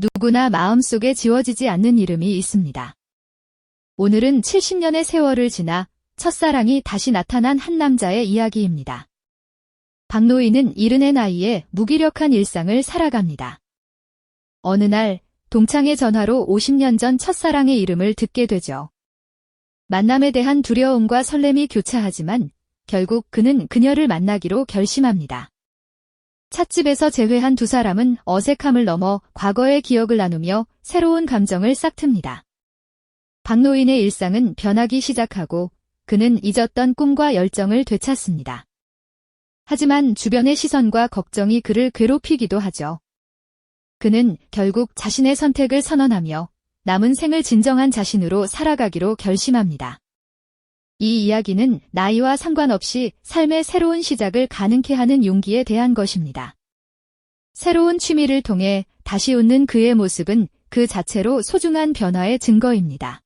누구나 마음속에 지워지지 않는 이름이 있습니다. 오늘은 70년의 세월을 지나 첫사랑이 다시 나타난 한 남자의 이야기입니다. 박노인은 이른의 나이에 무기력한 일상을 살아갑니다. 어느 날 동창의 전화로 50년 전 첫사랑의 이름을 듣게 되죠. 만남에 대한 두려움과 설렘이 교차하지만 결국 그는 그녀를 만나기로 결심합니다. 찻집에서 재회한 두 사람은 어색함을 넘어 과거의 기억을 나누며 새로운 감정을 싹틉니다. 박노인의 일상은 변하기 시작하고 그는 잊었던 꿈과 열정을 되찾습니다. 하지만 주변의 시선과 걱정이 그를 괴롭히기도 하죠. 그는 결국 자신의 선택을 선언하며 남은 생을 진정한 자신으로 살아가기로 결심합니다. 이 이야기는 나이와 상관없이 삶의 새로운 시작을 가능케 하는 용기에 대한 것입니다. 새로운 취미를 통해 다시 웃는 그의 모습은 그 자체로 소중한 변화의 증거입니다.